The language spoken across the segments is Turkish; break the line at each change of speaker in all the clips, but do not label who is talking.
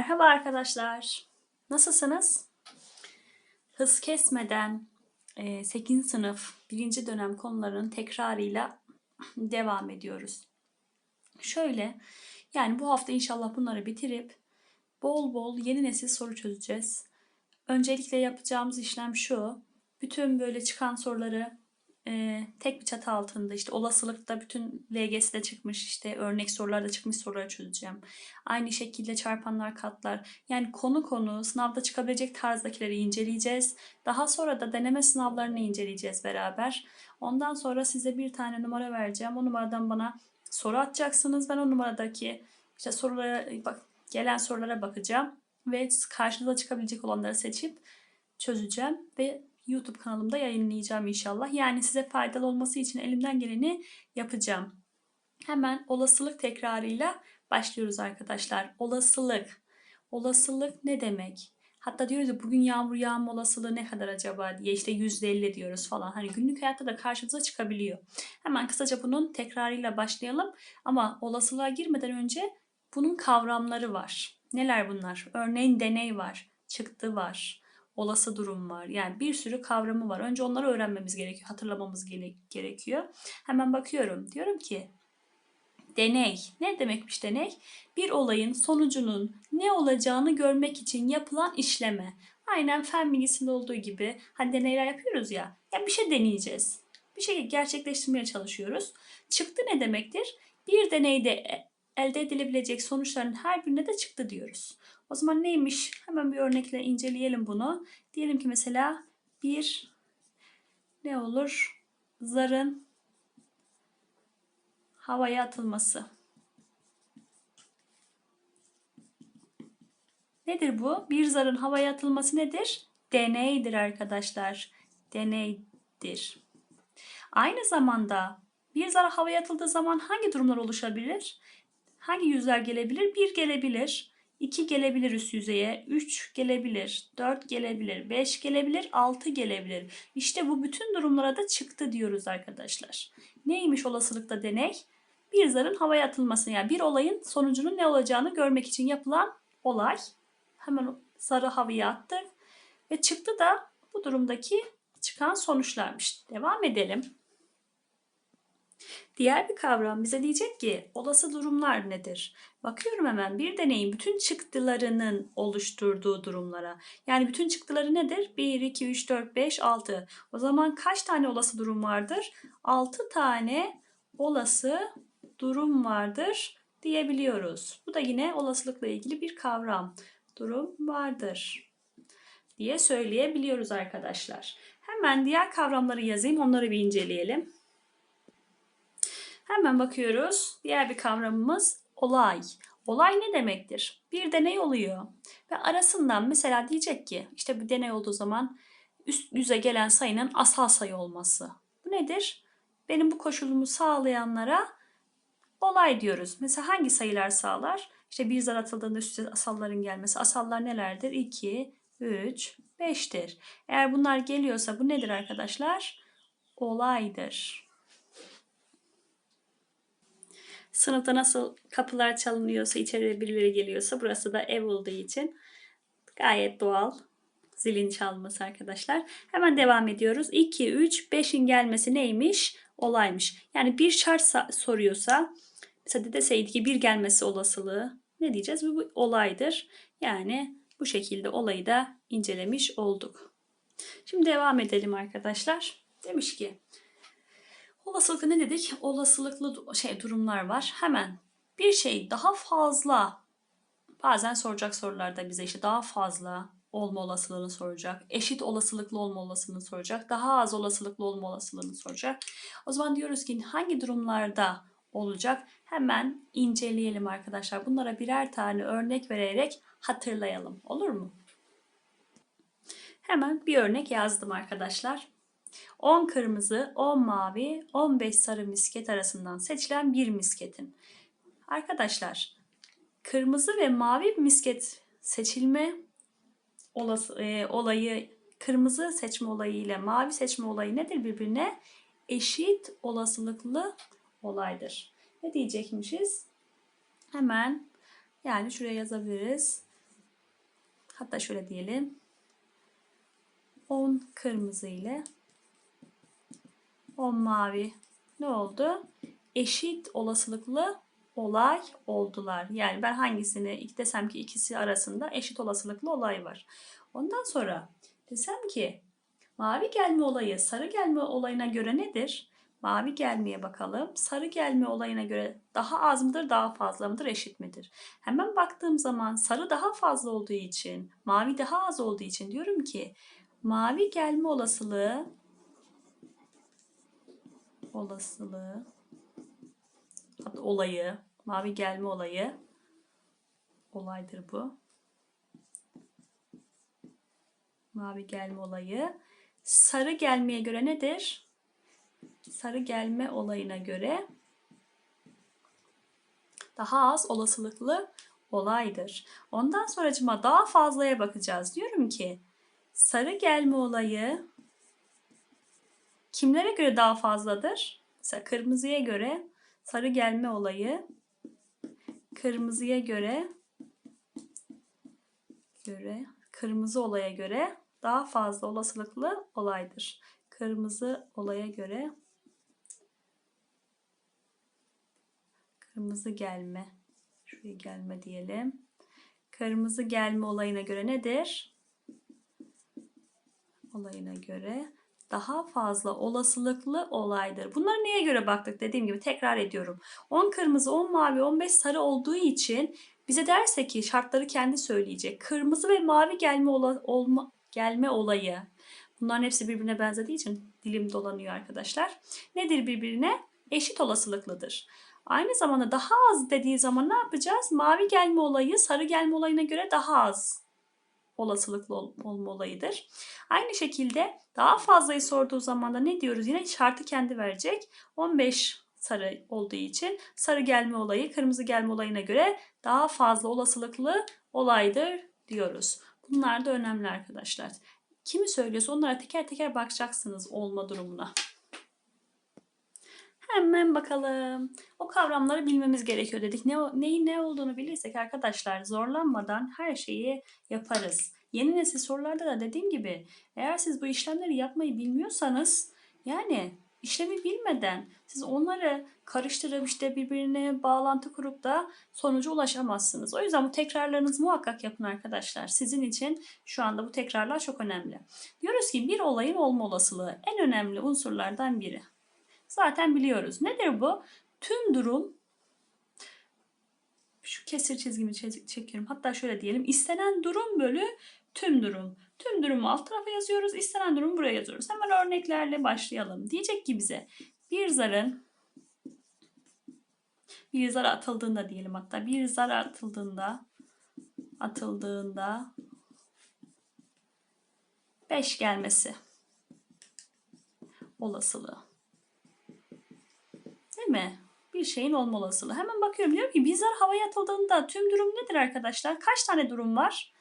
Merhaba arkadaşlar. Nasılsınız? Hız kesmeden 8. sınıf 1. dönem konuların tekrarıyla devam ediyoruz. Şöyle yani bu hafta inşallah bunları bitirip bol bol yeni nesil soru çözeceğiz. Öncelikle yapacağımız işlem şu. Bütün böyle çıkan soruları e, tek bir çatı altında işte olasılıkta bütün LGS'de çıkmış işte örnek sorularda çıkmış soruları çözeceğim. Aynı şekilde çarpanlar katlar yani konu konu sınavda çıkabilecek tarzdakileri inceleyeceğiz. Daha sonra da deneme sınavlarını inceleyeceğiz beraber. Ondan sonra size bir tane numara vereceğim. O numaradan bana soru atacaksınız. Ben o numaradaki işte sorulara bak gelen sorulara bakacağım ve karşınıza çıkabilecek olanları seçip çözeceğim ve YouTube kanalımda yayınlayacağım inşallah. Yani size faydalı olması için elimden geleni yapacağım. Hemen olasılık tekrarıyla başlıyoruz arkadaşlar. Olasılık. Olasılık ne demek? Hatta diyoruz ya bugün yağmur yağma olasılığı ne kadar acaba diye işte %50 diyoruz falan. Hani günlük hayatta da karşımıza çıkabiliyor. Hemen kısaca bunun tekrarıyla başlayalım. Ama olasılığa girmeden önce bunun kavramları var. Neler bunlar? Örneğin deney var, çıktı var, olası durum var. Yani bir sürü kavramı var. Önce onları öğrenmemiz gerekiyor, hatırlamamız gerekiyor. Hemen bakıyorum. Diyorum ki deney. Ne demekmiş deney? Bir olayın sonucunun ne olacağını görmek için yapılan işleme. Aynen fen bilgisinde olduğu gibi hani deneyler yapıyoruz ya. Ya bir şey deneyeceğiz. Bir şey gerçekleştirmeye çalışıyoruz. Çıktı ne demektir? Bir deneyde elde edilebilecek sonuçların her birine de çıktı diyoruz. O zaman neymiş? Hemen bir örnekle inceleyelim bunu. Diyelim ki mesela bir ne olur? Zarın havaya atılması. Nedir bu? Bir zarın havaya atılması nedir? Deneydir arkadaşlar. Deneydir. Aynı zamanda bir zar havaya atıldığı zaman hangi durumlar oluşabilir? Hangi yüzler gelebilir? Bir gelebilir. 2 gelebilir üst yüzeye, 3 gelebilir, 4 gelebilir, 5 gelebilir, 6 gelebilir. İşte bu bütün durumlara da çıktı diyoruz arkadaşlar. Neymiş olasılıkta deney? Bir zarın havaya atılması yani bir olayın sonucunun ne olacağını görmek için yapılan olay. Hemen zarı havaya attık ve çıktı da bu durumdaki çıkan sonuçlarmış. Devam edelim. Diğer bir kavram bize diyecek ki olası durumlar nedir? Bakıyorum hemen bir deneyin bütün çıktılarının oluşturduğu durumlara. Yani bütün çıktıları nedir? 1, 2, 3, 4, 5, 6. O zaman kaç tane olası durum vardır? 6 tane olası durum vardır diyebiliyoruz. Bu da yine olasılıkla ilgili bir kavram. Durum vardır diye söyleyebiliyoruz arkadaşlar. Hemen diğer kavramları yazayım onları bir inceleyelim. Hemen bakıyoruz. Diğer bir kavramımız olay. Olay ne demektir? Bir deney oluyor ve arasından mesela diyecek ki işte bir deney olduğu zaman üst yüze gelen sayının asal sayı olması. Bu nedir? Benim bu koşulumu sağlayanlara olay diyoruz. Mesela hangi sayılar sağlar? İşte bir zar atıldığında üst yüze asalların gelmesi. Asallar nelerdir? 2, 3, 5'tir. Eğer bunlar geliyorsa bu nedir arkadaşlar? Olaydır. Sınıfta nasıl kapılar çalınıyorsa, içeri birileri geliyorsa burası da ev olduğu için gayet doğal zilin çalması arkadaşlar. Hemen devam ediyoruz. 2, 3, 5'in gelmesi neymiş? Olaymış. Yani bir şart soruyorsa mesela deseydi ki bir gelmesi olasılığı ne diyeceğiz? Bu, bu olaydır. Yani bu şekilde olayı da incelemiş olduk. Şimdi devam edelim arkadaşlar. Demiş ki Olasılıkta ne dedik? Olasılıklı şey durumlar var. Hemen bir şey daha fazla bazen soracak sorularda bize işte daha fazla olma olasılığını soracak. Eşit olasılıklı olma olasılığını soracak. Daha az olasılıklı olma olasılığını soracak. O zaman diyoruz ki hangi durumlarda olacak? Hemen inceleyelim arkadaşlar. Bunlara birer tane örnek vererek hatırlayalım. Olur mu? Hemen bir örnek yazdım arkadaşlar. 10 kırmızı, 10 mavi, 15 sarı misket arasından seçilen bir misketin. Arkadaşlar kırmızı ve mavi misket seçilme olası, e, olayı kırmızı seçme olayı ile mavi seçme olayı nedir birbirine? Eşit olasılıklı olaydır. Ne diyecekmişiz? Hemen yani şuraya yazabiliriz. Hatta şöyle diyelim. 10 kırmızı ile 10 mavi ne oldu? Eşit olasılıklı olay oldular. Yani ben hangisini desem ki ikisi arasında eşit olasılıklı olay var. Ondan sonra desem ki mavi gelme olayı sarı gelme olayına göre nedir? Mavi gelmeye bakalım. Sarı gelme olayına göre daha az mıdır, daha fazla mıdır, eşit midir? Hemen baktığım zaman sarı daha fazla olduğu için, mavi daha az olduğu için diyorum ki mavi gelme olasılığı olasılığı hatta olayı, mavi gelme olayı olaydır bu. Mavi gelme olayı sarı gelmeye göre nedir? Sarı gelme olayına göre daha az olasılıklı olaydır. Ondan sonracıma daha fazlaya bakacağız. Diyorum ki sarı gelme olayı kimlere göre daha fazladır? Mesela kırmızıya göre sarı gelme olayı kırmızıya göre göre kırmızı olaya göre daha fazla olasılıklı olaydır. Kırmızı olaya göre kırmızı gelme şuraya gelme diyelim. Kırmızı gelme olayına göre nedir? Olayına göre daha fazla olasılıklı olaydır. Bunları neye göre baktık? Dediğim gibi tekrar ediyorum. 10 kırmızı, 10 mavi, 15 sarı olduğu için bize derse ki şartları kendi söyleyecek. Kırmızı ve mavi gelme ola, olma, gelme olayı. Bunların hepsi birbirine benzediği için dilim dolanıyor arkadaşlar. Nedir birbirine? Eşit olasılıklıdır. Aynı zamanda daha az dediği zaman ne yapacağız? Mavi gelme olayı sarı gelme olayına göre daha az olasılıklı ol, olma olayıdır. Aynı şekilde daha fazlayı sorduğu zaman da ne diyoruz? Yine şartı kendi verecek. 15 sarı olduğu için sarı gelme olayı kırmızı gelme olayına göre daha fazla olasılıklı olaydır diyoruz. Bunlar da önemli arkadaşlar. Kimi söylüyorsa onlara teker teker bakacaksınız olma durumuna. Hemen bakalım. O kavramları bilmemiz gerekiyor dedik. Ne, neyin ne olduğunu bilirsek arkadaşlar zorlanmadan her şeyi yaparız. Yeni nesil sorularda da dediğim gibi eğer siz bu işlemleri yapmayı bilmiyorsanız yani işlemi bilmeden siz onları karıştırıp işte birbirine bağlantı kurup da sonuca ulaşamazsınız. O yüzden bu tekrarlarınızı muhakkak yapın arkadaşlar. Sizin için şu anda bu tekrarlar çok önemli. Diyoruz ki bir olayın olma olasılığı en önemli unsurlardan biri. Zaten biliyoruz. Nedir bu? Tüm durum şu kesir çizgimi çekiyorum. Hatta şöyle diyelim. İstenen durum bölü tüm durum. Tüm durumu alt tarafa yazıyoruz. İstenen durumu buraya yazıyoruz. Hemen örneklerle başlayalım. Diyecek ki bize bir zarın bir zar atıldığında diyelim hatta bir zar atıldığında atıldığında 5 gelmesi olasılığı. Değil mi? Bir şeyin olma olasılığı. Hemen bakıyorum diyorum ki bir zar havaya atıldığında tüm durum nedir arkadaşlar? Kaç tane durum var?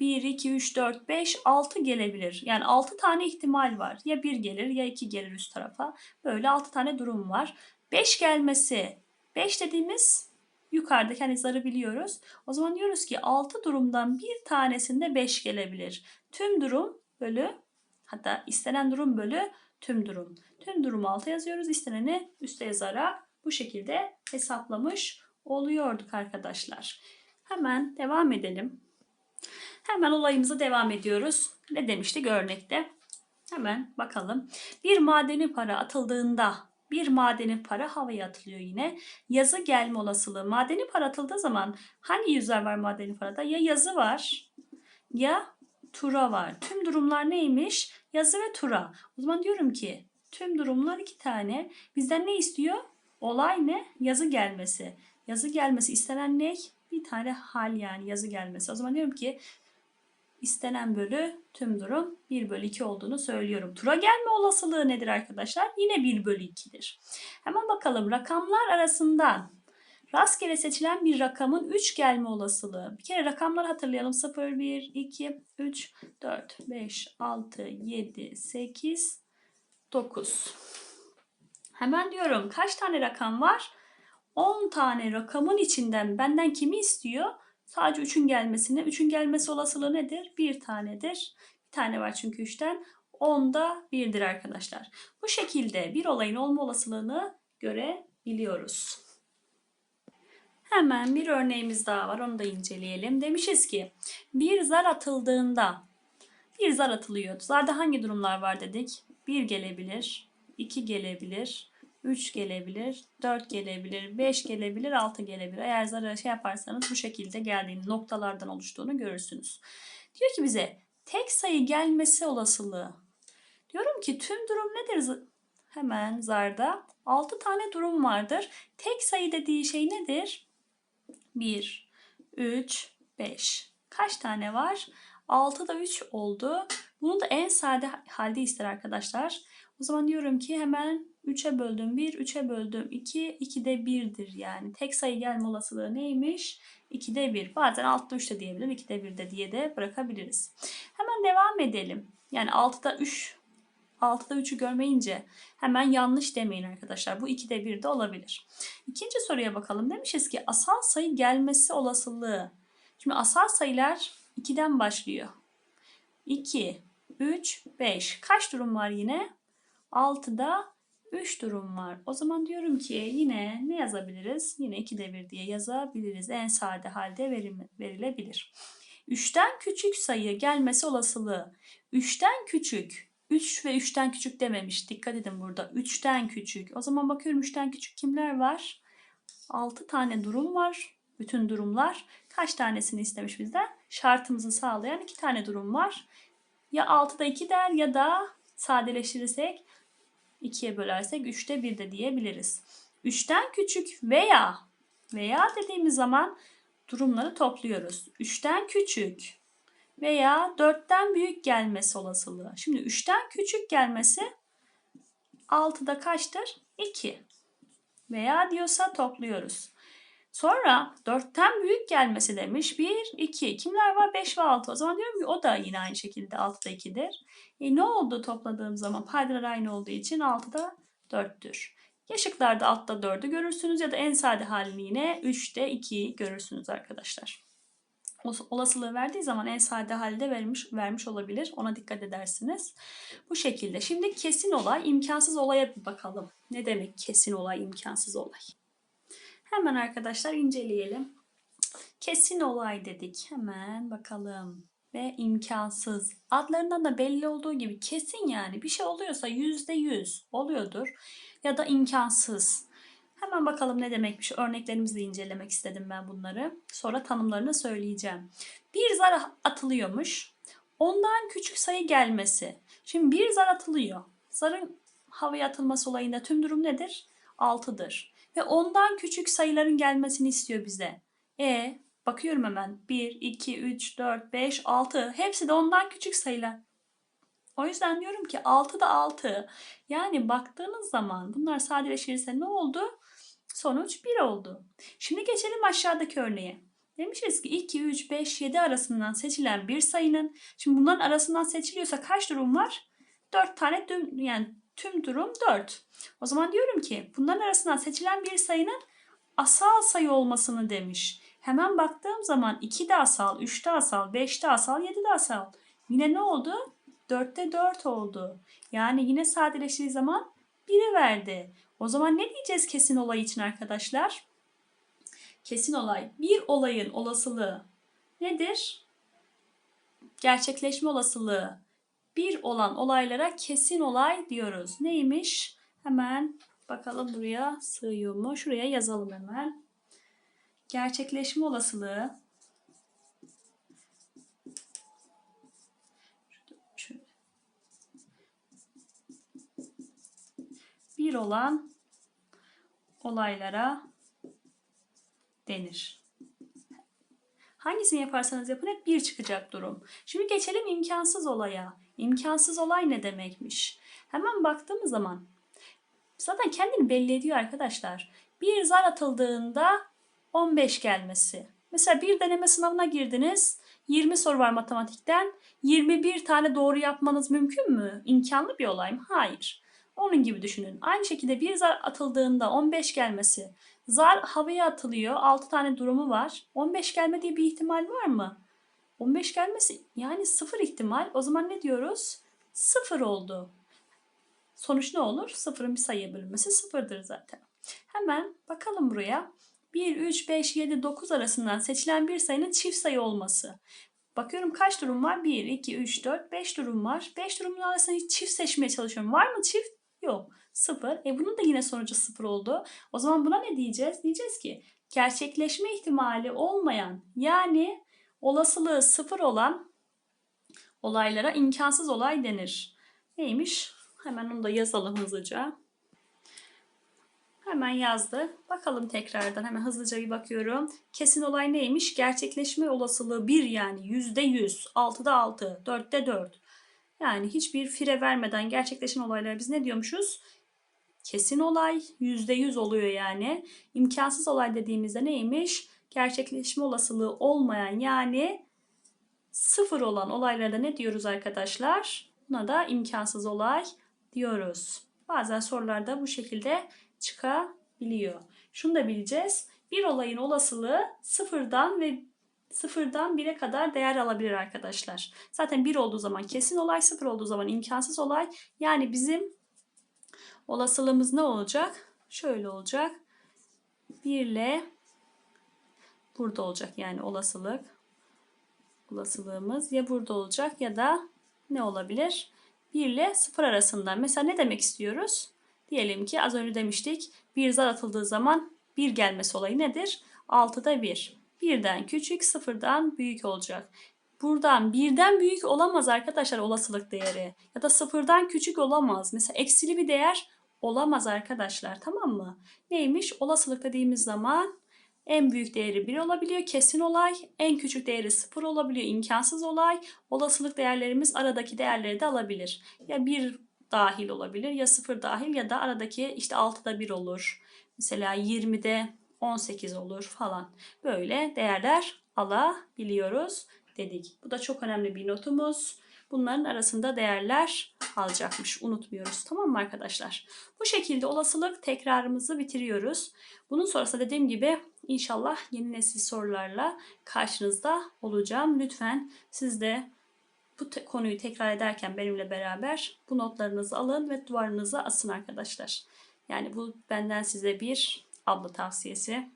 1, 2, 3, 4, 5, 6 gelebilir. Yani 6 tane ihtimal var. Ya 1 gelir ya 2 gelir üst tarafa. Böyle 6 tane durum var. 5 gelmesi 5 dediğimiz yukarıdaki hani zarı biliyoruz. O zaman diyoruz ki 6 durumdan bir tanesinde 5 gelebilir. Tüm durum bölü hatta istenen durum bölü tüm durum. Tüm durumu alta yazıyoruz. İsteneni üste yazarak bu şekilde hesaplamış oluyorduk arkadaşlar. Hemen devam edelim. Hemen olayımıza devam ediyoruz. Ne demiştik örnekte? Hemen bakalım. Bir madeni para atıldığında bir madeni para havaya atılıyor yine. Yazı gelme olasılığı. Madeni para atıldığı zaman hangi yüzler var madeni parada? Ya yazı var ya tura var. Tüm durumlar neymiş? Yazı ve tura. O zaman diyorum ki tüm durumlar iki tane. Bizden ne istiyor? Olay ne? Yazı gelmesi. Yazı gelmesi istenen ne? Bir tane hal yani yazı gelmesi. O zaman diyorum ki istenen bölü tüm durum 1 bölü 2 olduğunu söylüyorum. Tura gelme olasılığı nedir arkadaşlar? Yine 1 bölü 2'dir. Hemen bakalım rakamlar arasından rastgele seçilen bir rakamın 3 gelme olasılığı. Bir kere rakamları hatırlayalım. 0, 1, 2, 3, 4, 5, 6, 7, 8, 9. Hemen diyorum kaç tane rakam var? 10 tane rakamın içinden benden kimi istiyor? Sadece 3'ün gelmesine. 3'ün gelmesi olasılığı nedir? Bir tanedir. Bir tane var çünkü 3'ten. 10'da 1'dir arkadaşlar. Bu şekilde bir olayın olma olasılığını görebiliyoruz. Hemen bir örneğimiz daha var. Onu da inceleyelim. Demişiz ki bir zar atıldığında bir zar atılıyor. Zarda hangi durumlar var dedik? 1 gelebilir, 2 gelebilir, 3 gelebilir, 4 gelebilir, 5 gelebilir, 6 gelebilir. Eğer zarı şey yaparsanız bu şekilde geldiğini noktalardan oluştuğunu görürsünüz. Diyor ki bize tek sayı gelmesi olasılığı. Diyorum ki tüm durum nedir? Hemen zarda 6 tane durum vardır. Tek sayı dediği şey nedir? 1, 3, 5. Kaç tane var? 6'da 3 oldu. Bunu da en sade halde ister arkadaşlar. O zaman diyorum ki hemen 3'e böldüm 1, 3'e böldüm 2, 2'de 1'dir yani. Tek sayı gelme olasılığı neymiş? 2'de 1. Bazen 6'da 3 de diyebilirim, 2'de 1'de diye de bırakabiliriz. Hemen devam edelim. Yani 6'da 3 6'da 3'ü görmeyince hemen yanlış demeyin arkadaşlar. Bu 2'de 1'de olabilir. İkinci soruya bakalım. Demişiz ki asal sayı gelmesi olasılığı. Şimdi asal sayılar 2'den başlıyor. 2, 3, 5. Kaç durum var yine? 6'da 3 durum var. O zaman diyorum ki yine ne yazabiliriz? Yine 2'de 1 diye yazabiliriz. En sade halde verilebilir. 3'ten küçük sayı gelmesi olasılığı. 3'ten küçük 3 ve 3'ten küçük dememiş. Dikkat edin burada. 3'ten küçük. O zaman bakıyorum 3'ten küçük kimler var? 6 tane durum var. Bütün durumlar. Kaç tanesini istemiş bizden? Şartımızı sağlayan 2 tane durum var. Ya 6'da 2 der ya da sadeleştirirsek 2'ye bölersek 3'te 1 de diyebiliriz. 3'ten küçük veya veya dediğimiz zaman durumları topluyoruz. 3'ten küçük veya 4'ten büyük gelmesi olasılığı. Şimdi 3'ten küçük gelmesi 6'da kaçtır? 2. Veya diyorsa topluyoruz. Sonra 4'ten büyük gelmesi demiş. 1, 2. Kimler var? 5 ve 6. O zaman diyorum ki o da yine aynı şekilde 6'da 2'dir. E ne oldu topladığım zaman? Paydalar aynı olduğu için 6'da 4'tür. Ya şıklarda altta 4'ü görürsünüz ya da en sade halini yine 3'te 2'yi görürsünüz arkadaşlar olasılığı verdiği zaman en sade halde vermiş, vermiş olabilir. Ona dikkat edersiniz. Bu şekilde. Şimdi kesin olay, imkansız olaya bir bakalım. Ne demek kesin olay, imkansız olay? Hemen arkadaşlar inceleyelim. Kesin olay dedik. Hemen bakalım. Ve imkansız. Adlarından da belli olduğu gibi kesin yani bir şey oluyorsa yüzde yüz oluyordur. Ya da imkansız. Hemen bakalım ne demekmiş. Örneklerimizle incelemek istedim ben bunları. Sonra tanımlarını söyleyeceğim. Bir zar atılıyormuş. Ondan küçük sayı gelmesi. Şimdi bir zar atılıyor. Zarın havaya atılması olayında tüm durum nedir? 6'dır. Ve ondan küçük sayıların gelmesini istiyor bize. E bakıyorum hemen. 1, 2, 3, 4, 5, 6. Hepsi de ondan küçük sayılar. O yüzden diyorum ki 6 da 6. Yani baktığınız zaman bunlar sadeleşirse ne oldu? Sonuç 1 oldu. Şimdi geçelim aşağıdaki örneğe. Demişiz ki 2, 3, 5, 7 arasından seçilen bir sayının, şimdi bunların arasından seçiliyorsa kaç durum var? 4 tane tüm, yani tüm durum 4. O zaman diyorum ki bunların arasından seçilen bir sayının asal sayı olmasını demiş. Hemen baktığım zaman 2 de asal, 3 de asal, 5 de asal, 7 de asal. Yine ne oldu? 4'te 4 oldu. Yani yine sadeleştiği zaman 1'i verdi. O zaman ne diyeceğiz kesin olay için arkadaşlar? Kesin olay. Bir olayın olasılığı nedir? Gerçekleşme olasılığı. Bir olan olaylara kesin olay diyoruz. Neymiş? Hemen bakalım buraya sığıyor mu? Şuraya yazalım hemen. Gerçekleşme olasılığı bir olan olaylara denir. Hangisini yaparsanız yapın hep bir çıkacak durum. Şimdi geçelim imkansız olaya. İmkansız olay ne demekmiş? Hemen baktığımız zaman zaten kendini belli ediyor arkadaşlar. Bir zar atıldığında 15 gelmesi. Mesela bir deneme sınavına girdiniz. 20 soru var matematikten. 21 tane doğru yapmanız mümkün mü? İmkanlı bir olay mı? Hayır. Onun gibi düşünün. Aynı şekilde bir zar atıldığında 15 gelmesi. Zar havaya atılıyor. 6 tane durumu var. 15 gelme diye bir ihtimal var mı? 15 gelmesi yani sıfır ihtimal. O zaman ne diyoruz? Sıfır oldu. Sonuç ne olur? Sıfırın bir sayıya bölünmesi sıfırdır zaten. Hemen bakalım buraya. 1, 3, 5, 7, 9 arasından seçilen bir sayının çift sayı olması. Bakıyorum kaç durum var? 1, 2, 3, 4, 5 durum var. 5 durumun arasında çift seçmeye çalışıyorum. Var mı çift? Yok. 0. E bunun da yine sonucu 0 oldu. O zaman buna ne diyeceğiz? Diyeceğiz ki gerçekleşme ihtimali olmayan yani olasılığı 0 olan olaylara imkansız olay denir. Neymiş? Hemen onu da yazalım hızlıca. Hemen yazdı. Bakalım tekrardan hemen hızlıca bir bakıyorum. Kesin olay neymiş? Gerçekleşme olasılığı 1 yani yüzde yüz. 6'da 6, 4'te 4. Yani hiçbir fire vermeden gerçekleşen olaylara biz ne diyormuşuz? Kesin olay yüzde yüz oluyor yani. İmkansız olay dediğimizde neymiş? Gerçekleşme olasılığı olmayan yani sıfır olan olaylarda ne diyoruz arkadaşlar? Buna da imkansız olay diyoruz. Bazen sorularda bu şekilde çıkabiliyor. Şunu da bileceğiz. Bir olayın olasılığı sıfırdan ve sıfırdan 1'e kadar değer alabilir arkadaşlar. Zaten 1 olduğu zaman kesin olay, sıfır olduğu zaman imkansız olay. Yani bizim olasılığımız ne olacak? Şöyle olacak. 1 ile burada olacak yani olasılık. Olasılığımız ya burada olacak ya da ne olabilir? 1 ile 0 arasında. Mesela ne demek istiyoruz? Diyelim ki az önce demiştik bir zar atıldığı zaman 1 gelmesi olayı nedir? 6'da 1. Birden küçük sıfırdan büyük olacak. Buradan birden büyük olamaz arkadaşlar olasılık değeri. Ya da sıfırdan küçük olamaz. Mesela eksili bir değer olamaz arkadaşlar tamam mı? Neymiş? Olasılık dediğimiz zaman en büyük değeri 1 olabiliyor kesin olay. En küçük değeri 0 olabiliyor imkansız olay. Olasılık değerlerimiz aradaki değerleri de alabilir. Ya 1 dahil olabilir ya 0 dahil ya da aradaki işte 6'da 1 olur. Mesela 20'de 18 olur falan. Böyle değerler alabiliyoruz dedik. Bu da çok önemli bir notumuz. Bunların arasında değerler alacakmış. Unutmuyoruz. Tamam mı arkadaşlar? Bu şekilde olasılık tekrarımızı bitiriyoruz. Bunun sonrasında dediğim gibi inşallah yeni nesil sorularla karşınızda olacağım. Lütfen siz de bu te- konuyu tekrar ederken benimle beraber bu notlarınızı alın ve duvarınıza asın arkadaşlar. Yani bu benden size bir abla tavsiyesi,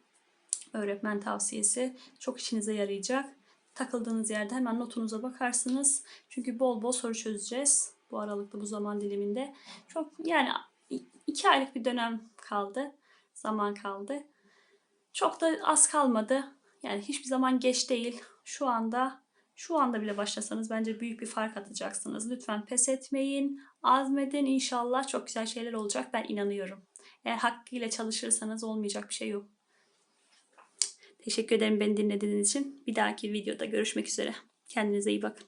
öğretmen tavsiyesi çok işinize yarayacak. Takıldığınız yerde hemen notunuza bakarsınız. Çünkü bol bol soru çözeceğiz bu aralıkta bu zaman diliminde. Çok yani iki aylık bir dönem kaldı. Zaman kaldı. Çok da az kalmadı. Yani hiçbir zaman geç değil. Şu anda şu anda bile başlasanız bence büyük bir fark atacaksınız. Lütfen pes etmeyin. Azmedin inşallah çok güzel şeyler olacak. Ben inanıyorum. Eğer hakkıyla çalışırsanız olmayacak bir şey yok. Teşekkür ederim beni dinlediğiniz için. Bir dahaki videoda görüşmek üzere. Kendinize iyi bakın.